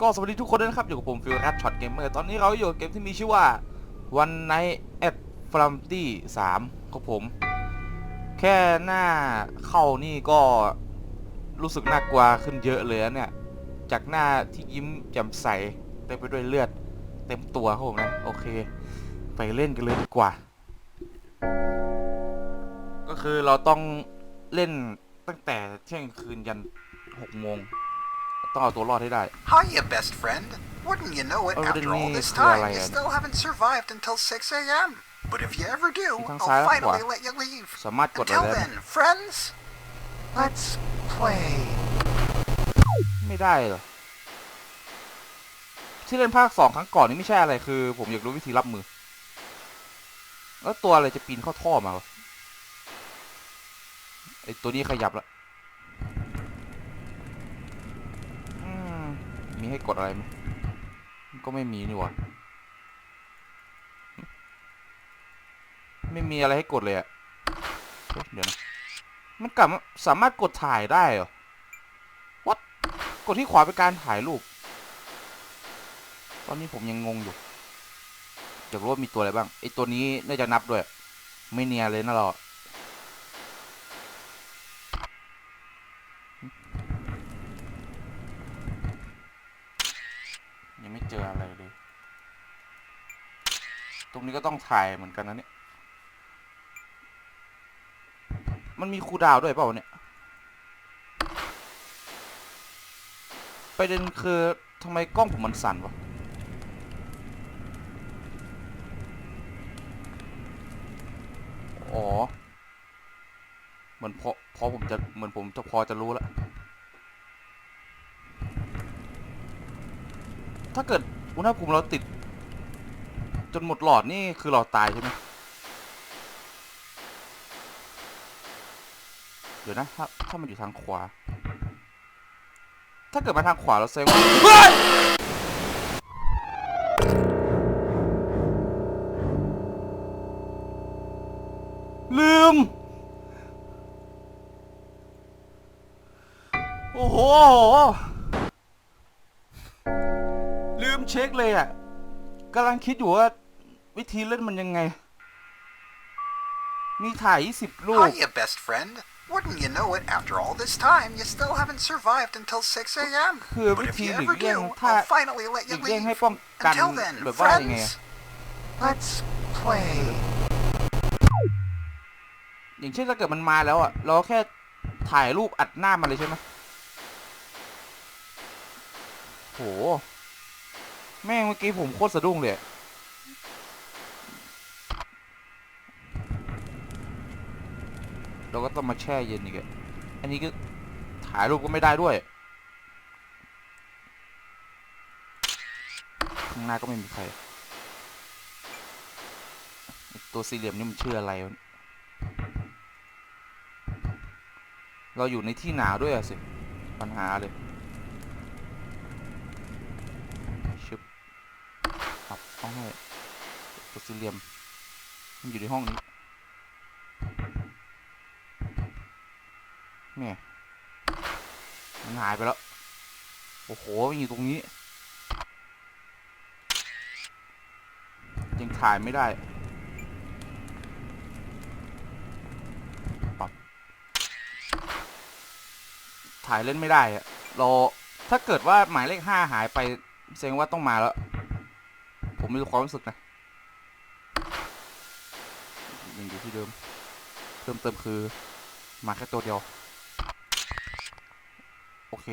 ก็สวัสดีทุกคนด้วยนะครับ อยู่กับผมฟิลรัตช็อตเกมเมอร์ตอนนี้เราอยู่เกมที่มีชื่อว่า One Night at Flumpty 3ครับผม แค่หน้าเข้านี่ก็รู้สึกน่ากลัวขึ้นเยอะเลยเนี่ย จากหน้าที่ยิ้มแจ่มใสเต็มไปด้วยเลือด เต็มตัวครับผมนะ โอเค ไปเล่นกันเลยดีกว่า ก็คือเราต้องเล่นตั้งแต่เที่ยงคืนยันหกโมง ต้องเอาตัวรอดให้ได้ Hiya, best friend. Wouldn't you know it, Oh, after didn't all he this feel time, like you it? still haven't survived until 6 a.m. But if you ever do, Isang I'll sayang finally po, ah. let you leave. สามารถกดอะไร Until ได้ไหม then, friends, let's play. ไม่ได้เหรอที่เล่นภาคสองครั้งก่อนนี่ไม่ใช่อะไรคือ ผมอยากรู้วิธีรับมือ แล้วตัวอะไรจะปีนเข้าท่อมาวะไอตัวนี้ขยับละอืม มีให้กดอะไรไหมมันก็ไม่มีนี่หว่าไม่มีอะไรให้กดเลยอะเอ๊ะเดี๋ยวนะมันกลับสามารถกดถ่ายได้เหรอ What กดที่ขวาเป็นการถ่ายรูป ตอนนี้ผมยังงงอยู่อยากรู้ว่ามีตัวอะไรบ้างไอตัวนี้น่าจะนับด้วย ไม่เนียเลยนะเรายังไม่เจออะไรเลย ตรง นี้ก็ต้องถ่ายเหมือนกันนะเนี่ย มันมีคูดาวด้วยเปล่าเนี่ยประเด็นคือทำไมกล้องผมมันสั่นวะอ๋อเหมือนพอพอผมจะเหมือนผมจะพอจะรู้แล้วถ้าเกิดอุณหภูมิเราติด จนหมดหลอดนี่คือเราตายใช่ไหมเดี๋ยวนะถ้าถ้ามันอยู่ทางขวา ถ้าเกิดมาทางขวาเราแสดงว่าเฮ้ยลืม โอ้โห ลืมเช็คเลยอะกำลังคิดอยู่ว่า วิธีเล่นมันยังไง มีถ่าย20รูป Hiya, best friend. Wouldn't you know it, after all this time, you still haven't survived until 6 a.m. คือ But วิ if ธี you หลี ever กเลี่ยง do, ถ้า I'll finally let หลี you กเลี่ยงให้ leave. ป้องกัน Until then, แบบว่ายังไง friends, อะ let's play. อย่างเช่นถ้าเกิดมันมาแล้วอะ เราแค่ถ่ายรูปอัดหน้ามันเลยใช่ไหมโห แม่งเมื่อกี้ผมโคตรสะดุ้งเลยอะ เราก็ต้องมาแช่เย็นอีกอะอันนี้ก็ถ่ายรูปก็ไม่ได้ด้วยข้างหน้าก็ไม่มีใคร ตัวสี่เหลี่ยมนี่มันชื่ออะไรวะเราอยู่ในที่หนาวด้วยอะสิ ปัญหาเลยชึบปรับห้องให้ตัวสี่เหลี่ยมมันอยู่ในห้องนี้ แม่มันหายไปแล้ว โอ้โหมันอยู่ตรงนี้ ยังถ่ายไม่ได้ถ่ายเล่นไม่ได้อะเราถ้าเกิดว่าหมายเลขห้าหายไปแสดงว่าต้องมาแล้ว ผมมีความรู้สึกนะยังอยู่ที่เดิม เพิ่มเติมคือมาแค่ตัวเดียว โอเค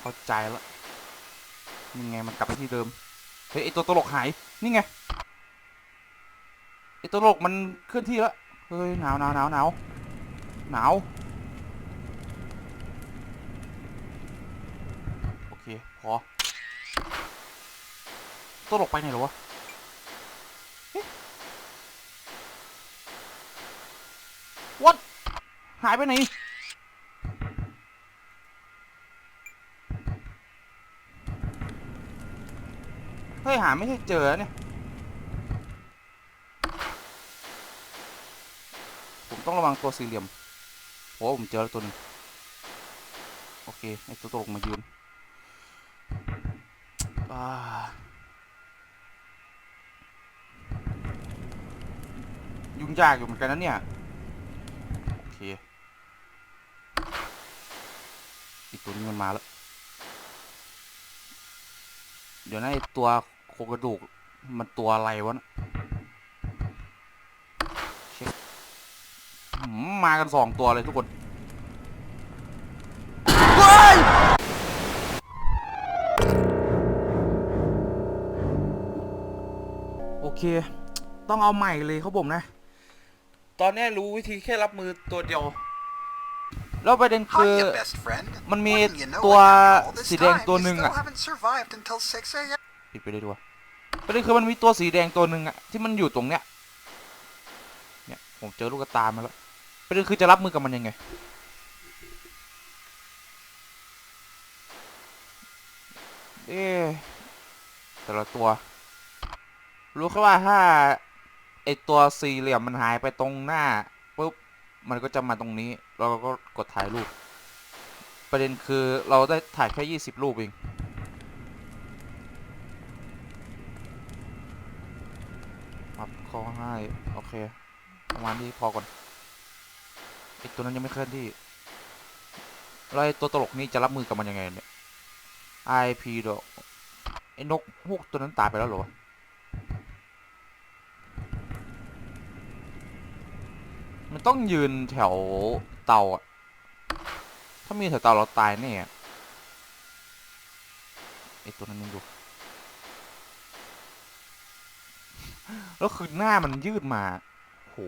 เข้าใจแล้วยังไงมันกลับไปที่เดิม เฮ้ยไอตัวตลกหาย นี่ไง ไอตัวตลกมันเคลื่อนที่แล้ว เฮ้ยหนาวหนาวหนาวหนาวหนาว โอเค พอตัวหลกไปไหนหรอวะเอ๊ะ What หายไปไหน เฮ้ยหาไม่ใช่เจอเนี่ย ผมต้องระวังตัวสี่เหลี่ยมโอ้ผมเจอแล้วตัวนึงโอเคไอตัวตกมายืนอ่ายุ่งยากอยู่เหมือนกันนะเนี่ย โอเค อีกตัวนี้มันมาแล้ว เดี๋ยวนะไอตัว รงกระดูก มันตัวอะไรวะนะเช็คหืมมากันสองตัวเลยทุกคนเฮ้ยโอเค ต้องเอาใหม่เลยครับผมนะ ตอนนี้รู้วิธีแค่รับมือตัวเดียว แล้วประเด็นคือ Hiya, best friend. มันมี Wouldn't you know ตัว it, after all this สีแดง time, ตัว you หนึ่ง still อะ haven't survived until 6 a.m. ปิดไปได้ด้วย ประเด็นคือมันมีตัวสีแดงตัวหนึ่งอะที่มันอยู่ตรงเนี้ย เนี่ยผมเจอลูกกระตามาแล้วประเด็นคือจะรับมือกับมันยังไง เอ๊แต่ละตัว รู้แค่ว่าถ้าไอตัวสี่เหลี่ยมมันหายไปตรงหน้าปุ๊บมันก็จะมาตรงนี้ เราก็กดถ่ายรูป ประเด็นคือเราได้ถ่ายแค่ยี่สิบรูปเอง ครับขอให้โอเค ประมาณนี้พอก่อนไอตัวนั้นยังไม่เคลื่อนที่แล้วไอตัวตลกนี่จะรับมือกับมันยังไงเนี่ย IP ดอกไอนกพวกตัวนั้นตายไปแล้วเหรอมันต้องยืนแถวเตาอะถ้ามีแถวเตาเราตายแน่ไอตัวนั้นยังอ แล้วคือหน้ามันยืดมา โห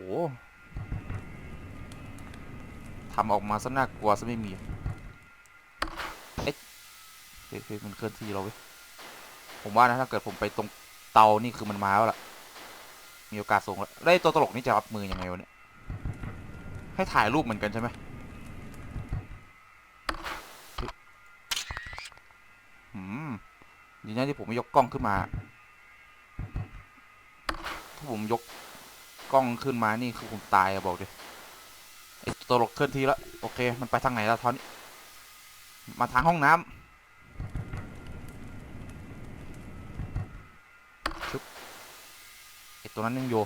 ทำออกมาซะน่ากลัวซะไม่มี เอ๊ะเฮ้ยมันเคลื่อนที่เราเว้ย ผมว่านะถ้าเกิดผมไปตรงเตานี่คือมันมาแล้วล่ะ มีโอกาสสูงแล้วไอ้ตัวตลกนี่จะรับมือยังไงวะเนี่ย ให้ถ่ายรูปเหมือนกันใช่ไหมหืมดีนะที่ผมไม่ยกกล้องขึ้นมา ผมยกกล้องขึ้นมานี่คือผมตายอะบอกเลยไอตัวตลกเคลื่อนที่แล้วโอเค มันไปทางไหนแล้วทอนนี้มาทางห้องน้ำชึบไอตัวนั้นยังอยู่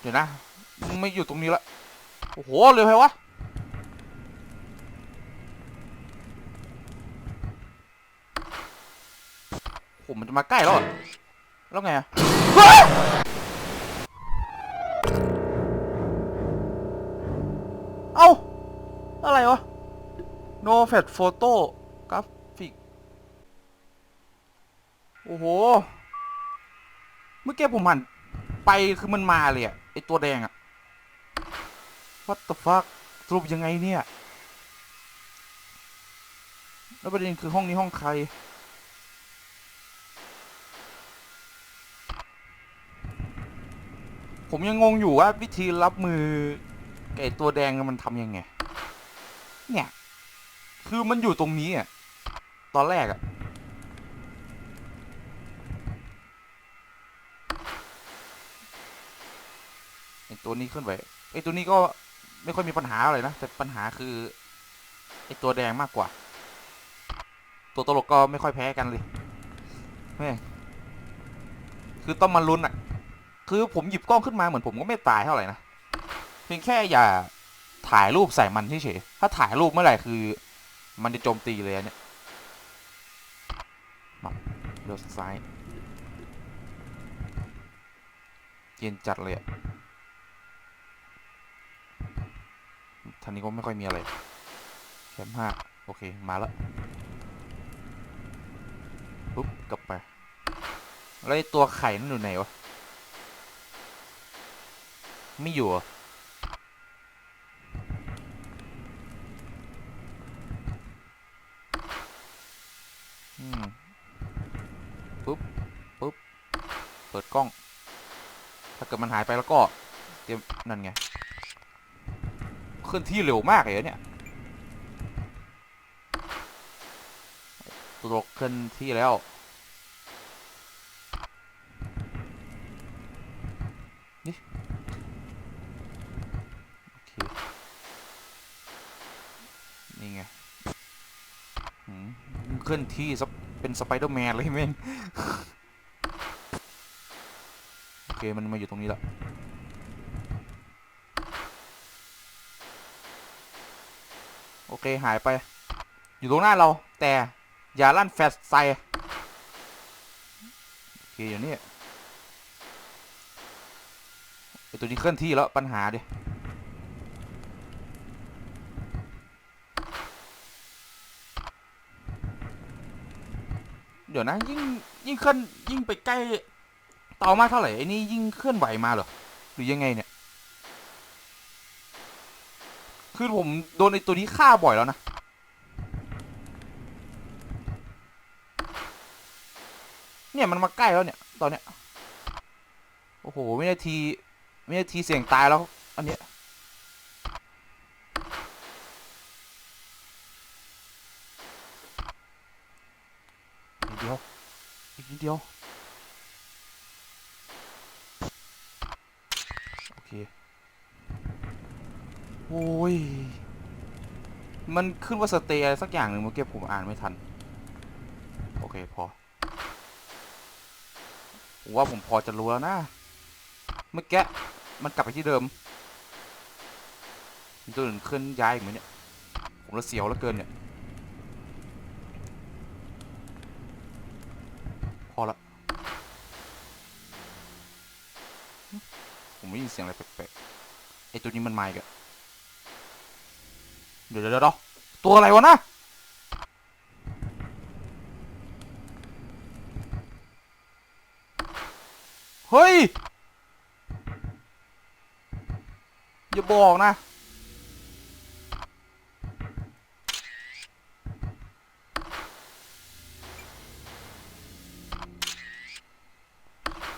เดี๋ยวนะไม่อยู่ตรงนี้ละโอ้โหเร็วไปวะผมมันจะมาใกล้แล้ว แล้วไงอะเอ้า อะไรวะ no fat photo กราฟิก โอ้โห เมื่อกี้ผมหันไปคือมันมาเลยอะไอตัวแดงอะ what the fuck สรุปยังไงเนี่ย แล้วประเด็นคือห้องนี้ห้องใคร ผมยังงงอยู่ว่าวิธีรับมือกับไอตัวแดงมันทำยังไง เนี่ย คือมันอยู่ตรงนี้อะ ตอนแรกอะ ไอ้ตัวนี้ขึ้นไป ไอ้ตัวนี้ก็ไม่ค่อยมีปัญหาอะไรนะ แต่ปัญหาคือ ไอ้ตัวแดงมากกว่า ตัวตลกก็ไม่ค่อยแพ้กันเลยแม่คือต้องมาลุ้นอะ คือผมหยิบกล้องขึ้นมาเหมือนผมก็ไม่ตายเท่าไหร่นะเพียงแค่อย่าถ่ายรูปใส่มันเฉยๆถ้าถ่ายรูปเมื่อไหร่คือ มันจะโจมตีเลยอันเนี่ยมาเลี้ยวซ้ายเย็นจัดเลยอะทางนี้ก็ไม่ค่อยมีอะไรแคมห้าโอเค มาแล้วปุ๊บ กลับไป แล้วตัวไข่นั่นอยู่ไหนวะ ไม่อยู่เหรออืมปุ๊บปุ๊บ เปิดกล้อง ถ้าเกิดมันหายไปแล้วก็เตรียมนั่นไง เคลื่อนที่เร็วมากเลยอะเนี่ยตัวตลกเคลื่อนที่แล้ว นี่ โอเค นี่ไงหืม เคลื่อนที่เป็นสไปเดอร์แมนเลยแม่งโอเค มันมาอยู่ตรงนี้ล้วโอเค หายไป อยู่ตรงหน้าเรา แต่อย่าลั่นแฟลชใส่โอเค อยู่นี่ไอตัวนี้เคลื่อนที่แล้วปัญหาดิ ดี๋ยวนะ ยิ่งยิ่งเคลื่อนยิ่งไปใกล้เตามากเท่าไหร่ไอ้นี่ยิ่งเคลื่อนไหวมาเหรอหรือยังไงเนี่ยคือผมโดนไอ้ตัวนี้ฆ่าบ่อยแล้วนะเนี่ยมันมาใกล้แล้วเนี่ยตอนเนี้ยโอ้โหวินาทีวินาทีเสี่ยงตายแล้วอันเนี้ยนิดเดียว อีกนิดเดียว โอเค โอ้ย มันขึ้นว่าสเตย์อะไรสักอย่างหนึ่งเมื่อกี้ผมอ่านไม่ทัน โอเค พอผมว่าผมพอจะรู้แล้วนะ เมื่อกี้มันกลับไปที่เดิมมีตัวอื่นเคลื่อนย้ายอีกไหมเนี่ย ผมละเสียวแล้วเกินเนี่ย พอละ ผม ไม่ยินเสียงอะไรแปลกๆไอตัวนี้มันมาอีกอะเดี๋ยวเดี๋ยวเดี๋ยวตัวอะไรวะนะเฮ้ย อย่าบอกนะ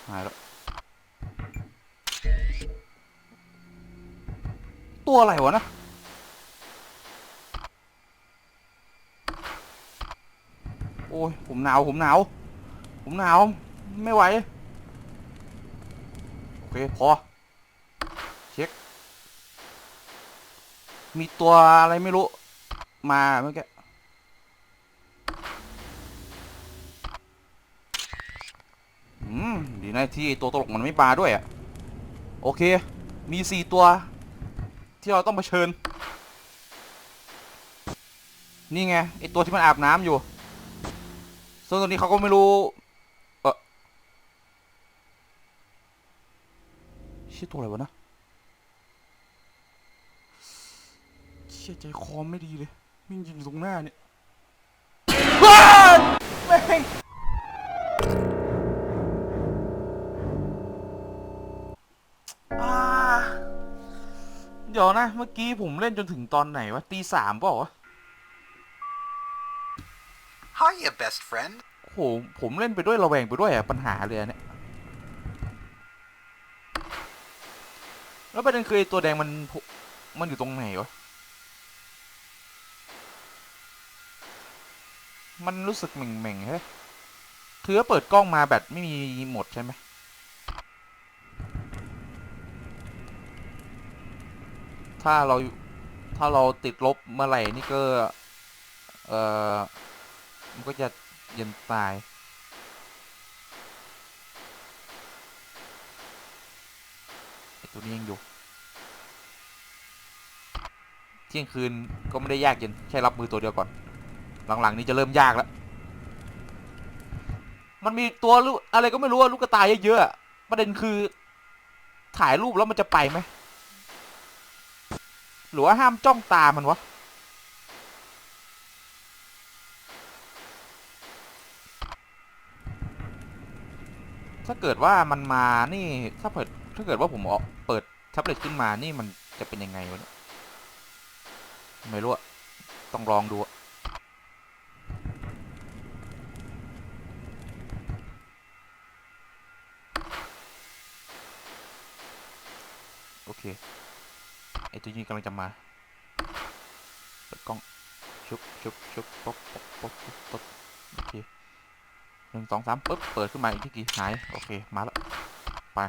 หายแล้ว ตัวอะไรวะนะโอ้ยผมหนาวผมหนาวผมหนาวไม่ไหว โอเค พอ เช็ค มีตัวอะไรไม่รู้ มาเมื่อกี้อืมดีนะที่ตัวตลกมันไม่มาด้วยอะโอเค มีสี่ตัว ที่เราต้องเผชิญ นี่ไงไอตัวที่มันอาบน้ำอยู่ซึ่งตัวนี้เขาก็ไม่รู้ เออชื่อตัวอะไรวะนะเชี่ยใจคอไม่ดีเลยมิ่งยิงตรงหน้าเนี่ยแม่ง นะ เมื่อกี้ผมเล่นจนถึงตอนไหนวะตีสามเปล่าวะ Hiya, best friend. โอ้โหผมเล่นไปด้วยระแวงไปด้วยอะปัญหาเลยอะเนี่ย แล้วประเด็นคือไอ้ตัวแดงมันโผมันอยู่ตรงไหนวะ มันรู้สึกเหม่งๆใช่ไหมคือว่าเปิดกล้องมาแบตไม่มีหมดใช่ไหม ถ้าเราถ้าเราติดลบเมื่อไหร่นี่ก็ เออมันก็จะเย็นตายไอตัวนี้ยังอยู่ เที่ยงคืนก็ไม่ได้ยากเย็นแค่รับมือตัวเดียวก่อน หลังๆ นี้จะเริ่มยากแล้ว มันมีตัวลูกอะไรก็ไม่รู้ลูกกระต่ายเยอะๆประเด็นคือถ่ายรูปแล้วมันจะไปไหม หรือว่าห้ามจ้องตามันวะ ถ้าเกิดว่ามันมานี่ถ้าเปิดถ้าเกิดว่าผมเอาเปิดแท็บเล็ตขึ้นมานี่มันจะเป็นยังไงวะเนี่ยไม่รู้อะต้องลองดูอะโอเค ไอตัวนี้กำลังจะมาเปิดกล้องชุบชุบชุบป๊บป๊บป๊บป๊บป๊บโอเคหนึ่งสองสามปึ๊บเปิดขึ้นมาอีกที่กี่หายโอเคมาแล้วไป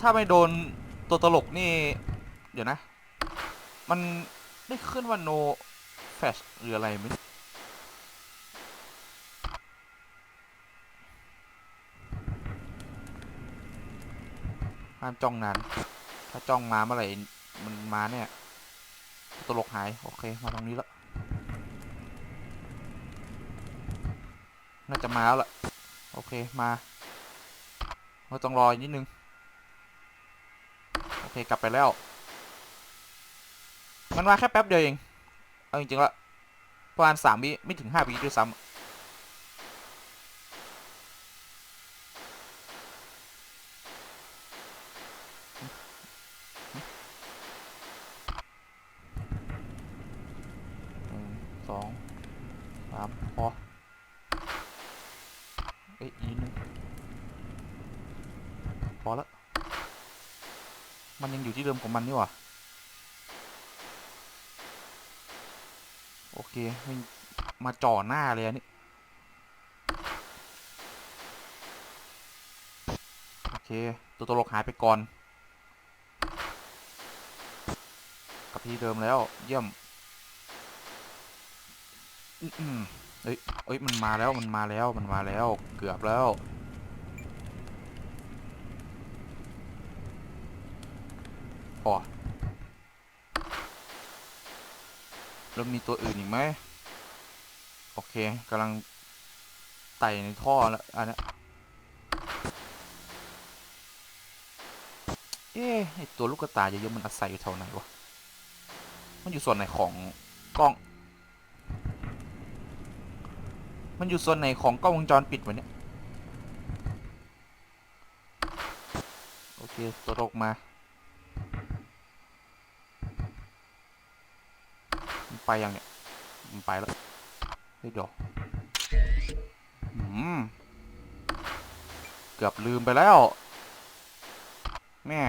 ถ้าไม่โดนตัวตลกนี่ เดี๋ยวนะ มันได้ขึ้นว่า no flash หรืออะไรไห ห้ามจ้องนานถ้าจ้องมาเมื่อไหร่มันมาเนี่ยตลกหาย โอเค มาตรงนี้แล้ว น่าจะมาแล้วล่ะ โอเค มาเราต้องรออีกนิดนึง โอเค กลับไปแล้ว มันมาแค่แป๊บเดียวเอง เอาจริงๆละประมาณสามวิไม่ถึงห้าวิด้วยซ้ำหนึ่งสองสามพอเอ้ยอีกนิดนึงพอแล้ว มันยังอยู่ที่เดิมของมันนี่หว่าโอเคไม่มาจ่อหน้าเลยอันนี่โอเค ตัวตลกหายไปก่อน กลับที่เดิมแล้ว เยี่ยมอื้อหือเอ้ยเอ้ย มันมาแล้ว มันมาแล้ว มันมาแล้ว เกือบแล้ว พอแล้วมีตัวอื่นอีกไหมโอเคกำลังไต่ในท่อแล้วอันนี้เอ๊ะไอตัวลูกกระตายเยอะๆมันอาศัยอยู่แถวไหนวะ มันอยู่ส่วนไหนของกล้อง มันอยู่ส่วนไหนของกล้องวงจรปิดวะเนี่ย โอเคตัวตกมา มัน ไปยังเนี่ยมันไปแล้วเฮ้ดี๋ยวอืมเกือบลืมไปแล้ว แม่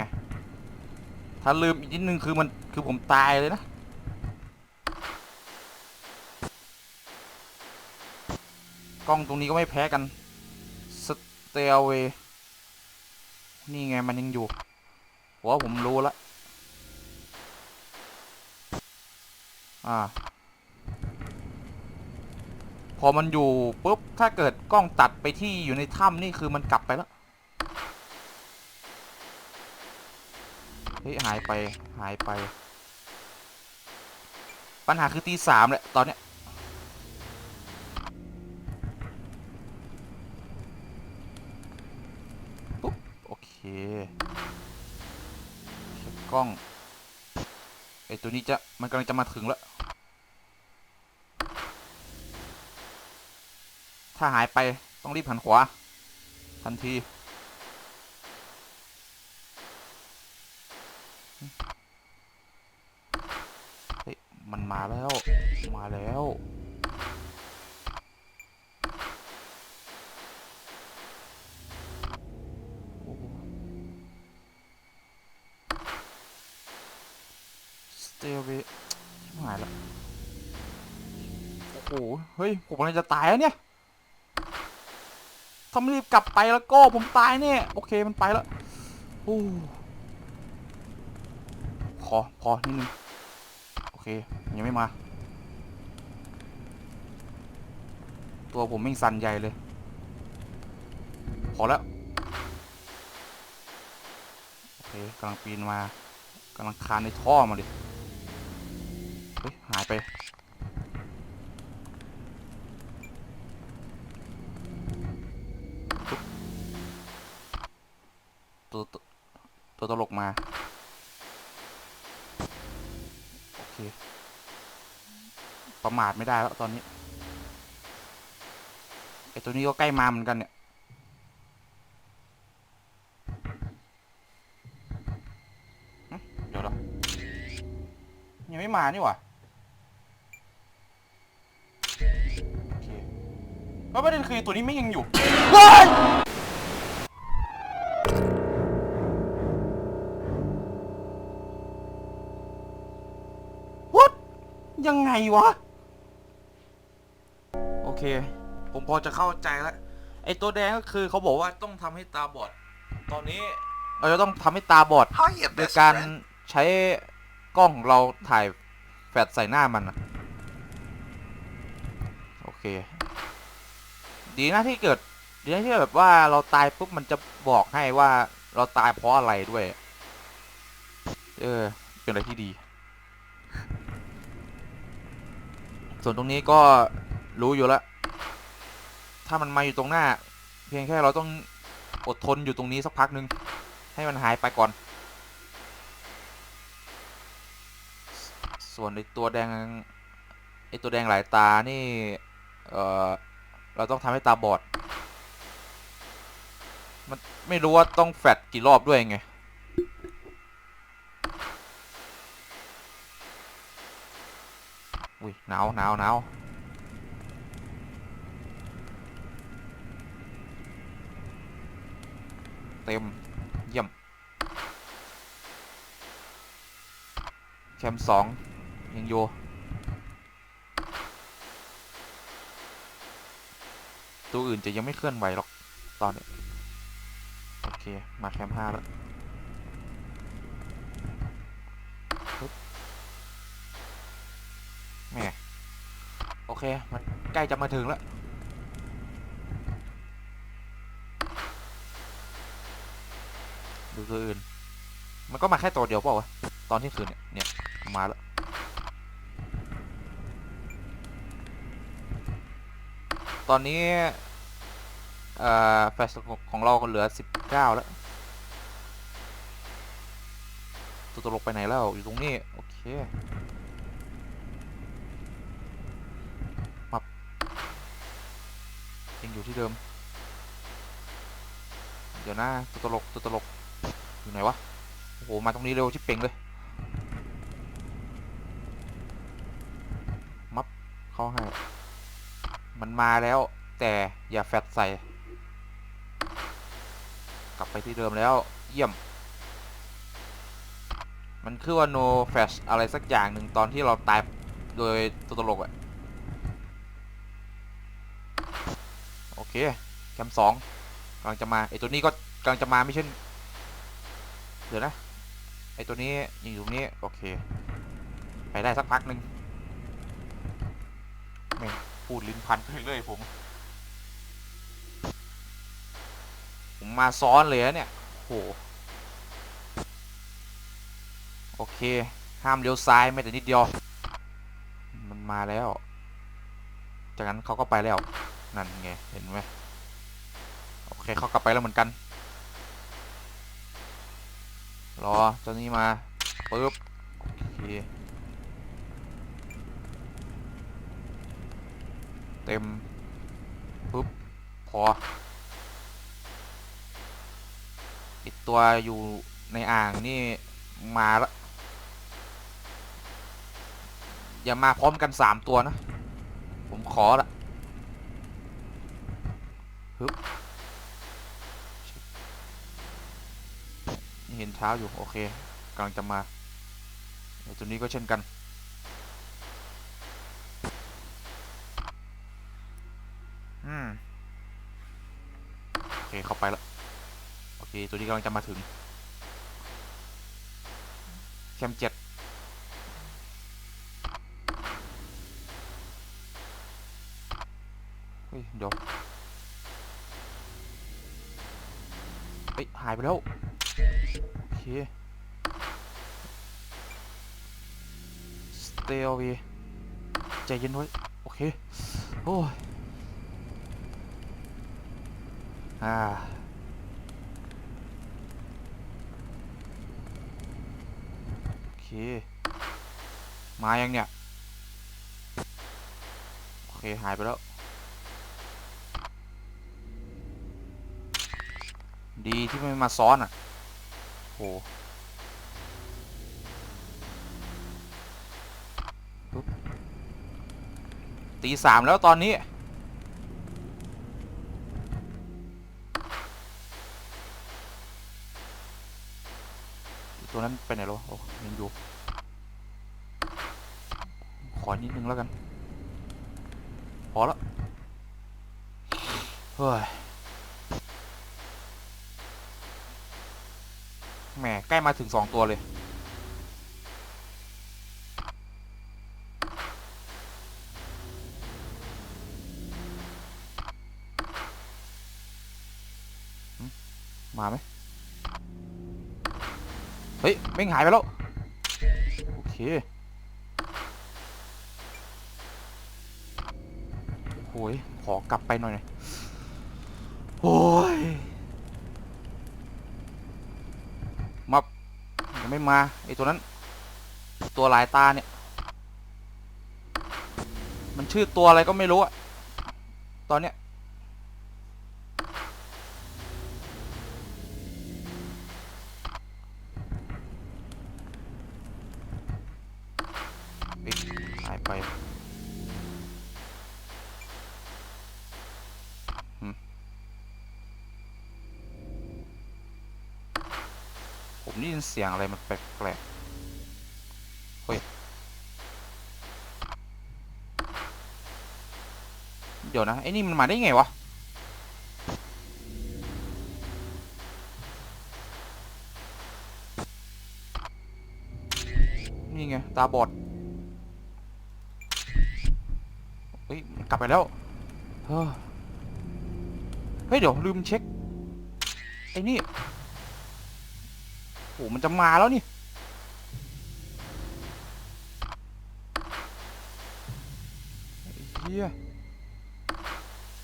ถ้าลืมอีกนิดนึงคือมันคือผมตายเลยนะ กล้องตรงนี้ก็ไม่แพ้กัน สเตลเวนี่ไงมันยังอยู่ว่าผมรู้ละ อ่า พอมันอยู่ปุ๊บ ถ้าเกิดกล้องตัดไปที่อยู่ในถ้ำนี่คือมันกลับไปแล้ว เฮ้ยหายไปหายไป ปัญหาคือตีสามแหละตอนเนี้ยปุ๊บ โอเคเช็คกล้องไอตัวนี้จะมันกำลังจะมาถึงแล้ว ถ้าหายไปต้องรีบหันขวา ทันทีเฮ้ยมันมาแล้ว มาแล้วสเตลเวชิบหายแล้วโอ้โหเฮ้ย ผมกำลังจะตายแล้วเนี่ย ถ้าไม่รีบกลับไปแล้วก็ผมตายแน่โอเคมันไปแล้วโอ้ขอพอนิดนึงโอเคยังไม่มา ตัวผมไม่สั่นใหญ่เลย พอแล้วโอเคกำลังปีนมากำลังคานในท่อมาดิเฮ้ยหายไป ตัวตัวตลกมา โอเค ประมาทไม่ได้แล้วตอนนี้ไอตัวนี้ก็ใกล้มาเหมือนกันเนี่ยเดี๋ยวละยังไม่มานี่หว่าโอเคแล้วประเด็นคือตัวนี้ไม่ยังอยู่ วะ โอเค ผมพอจะเข้าใจแล้ว ไอตัวแดงก็คือเขาบอกว่าต้องทำให้ตาบอด ตอนนี้เราจะต้องทำให้ตาบอด Hiya, โดย best การ friend. ใช้กล้องของเราถ่ายแฟลชใส่หน้ามันนะโอเค ดีนะที่เกิด ดีนะที่แบบว่าเราตายปุ๊บมันจะบอกให้ว่าเราตายเพราะอะไรด้วย เออ เป็นอะไรที่ดี ส่วนตรงนี้ก็รู้อยู่แล้ว ถ้ามันมาอยู่ตรงหน้า เพียงแค่เราต้องอดทนอยู่ตรงนี้สักพักหนึ่งให้มันหายไปก่อน ส่วนไอตัวแดงไอตัวแดงหลายตานี่ เออเราต้องทำให้ตาบอด มันไม่รู้ว่าต้องแฟลตกี่รอบด้วยไง อุ้ยหนาวหนาวหนาวเต็ม เยี่ยม แคมสองยังอยู่ตัวอื่นจะยังไม่เคลื่อนไหวหรอก ตอนนี้ โอเค มาแคมห้าแล้ว เคมันใกล้จะมาถึงแล้วดูตัวอื่น มันก็มาแค่ตัวเดียวเปล่าวะ ตอนที่คืนเนี่ย เนี่ย มาแล้ว ตอนนี้ เอ่อแฟลชของเราเหลือ19แล้ว ตัวตลกไปไหนแล้ว อยู่ตรงนี้ โอเค มับ ยังอยู่ที่เดิม เดี๋ยวนะตัวตลกตัวตลก อยู่ไหนวะ โอ้โห มาตรงนี้เร็วชิบเป่งเลย มับเข้าให้ มันมาแล้ว แต่อย่าแฟดใส่ กลับไปที่เดิมแล้ว เยี่ยม มันคือว่า no flash อะไรสักอย่างหนึ่งตอนที่เราตายโดยตัวตลกอะ เคแคมสองกำลังจะมาไอตัวนี้ก็กำลังจะมาไม่ใช่เดี๋ยวนะไอตัวนี้ยังอยู่ตรงนี้โอเค ไปได้สักพักหนึ่งแม่งพูดลิ้นพันไปเรื่อยผม ผมมาซ้อนเลยนะเนี่ยโหโอเค ห้ามเลี้ยวซ้ายแม้แต่นิดเดียว มันมาแล้ว จากนั้นเขาก็ไปแล้ว นั่นไง เห็นไหมโอเคเขากลับไปแล้วเหมือนกัน รอเจ้านี้มาปึ๊บโอเคเต็มปึ๊บพออีกตัวอยู่ในอ่างนี่มาละอย่ามาพร้อมกันสามตัวนะ ผมขอละ ฮึบเห็นเท้าอยู่ โอเคกำลังจะมาตัวนี้ก็เช่นกัน อืม โอเค เข้าไปแล้ว โอเค ตัวนี้กำลังจะมาถึง แคมเจ็ดเฮ้ยเดี๋ยว เฮ้ยหายไปแล้ว โอเค stay away ใจเย็นไว้โอเค โอ้ย อ่าโอเค มายังเนี่ย โอเค หายไปแล้ว ดีที่ไม่มาซ้อนอะโหปึ๊บตีสามแล้วตอนนี้ ตัวนั้นไปไหนแล้วโอ้ยังอยู่ ขอนิดนึงแล้วกัน พอแล้วเฮ้ย แหมใกล้มาถึงสองตัวเลย มาไหมเฮ้ยไม่งหายไปแล้ว โอเคโอ้ยขอกลับไปหน่อยหน่อยโอ้ย มายังไม่มาไอตัวนั้น ตัวลายตาเนี่ย มันชื่อตัวอะไรก็ไม่รู้อะตอนเนี้ย เสียงอะไรมันแปลกๆเฮ้ย เดี๋ยวนะ ไอ้นี่มันมาได้ไงวะ นี่ไง ตาบอด เฮ้ย กลับไปแล้ว เฮ้อเฮ้ยเดี๋ยวลืมเช็ค ไอ้นี่ โอ้มันจะมาแล้วนี่เฮีย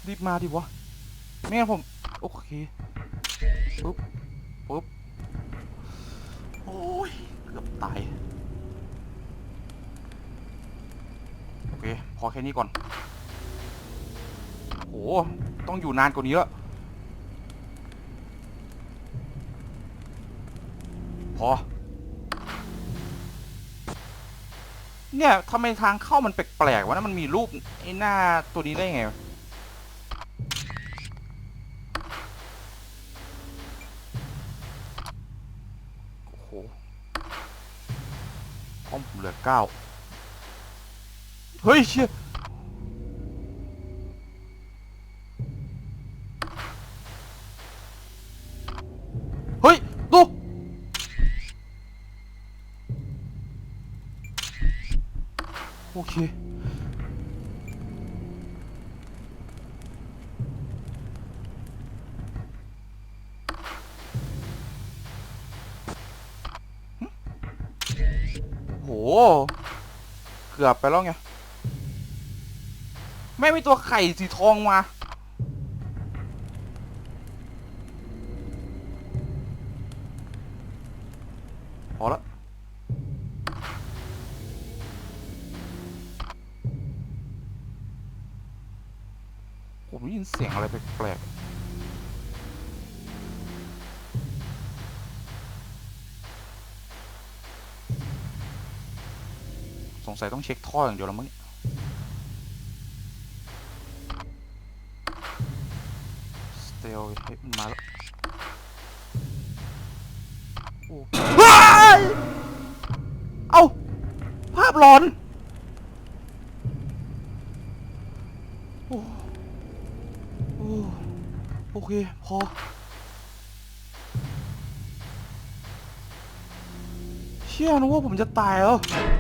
รีบมาดิวะไม่งั้นผม โอเคปุ๊บปุ๊บโอ้ยเกือบตาย โอเค พอแค่นี้ก่อน โห ต้องอยู่นานกว่านี้แล้ว พอ เนี่ยทำไมทางเข้ามันแปลกๆวะนะมันมีรูปไอ้หน้าตัวนี้ได้ไงโอ้โหอ้อมผมเหลือเก้าเฮ้ยเชี่ยเฮ้ยดู โอเคโห เกือบไปแล้วไง แม่มีตัวไข่สีทองมา สงสัยต้องเช็คท่ออย่างเดียวแล้วมั้งนี่ยสเตลเฮ้มันมาแล้วโอ้ยเอาภาพหลอนโอ้โอ้โอเค พอเชื่อนะว่าผมจะตายแล้วเอ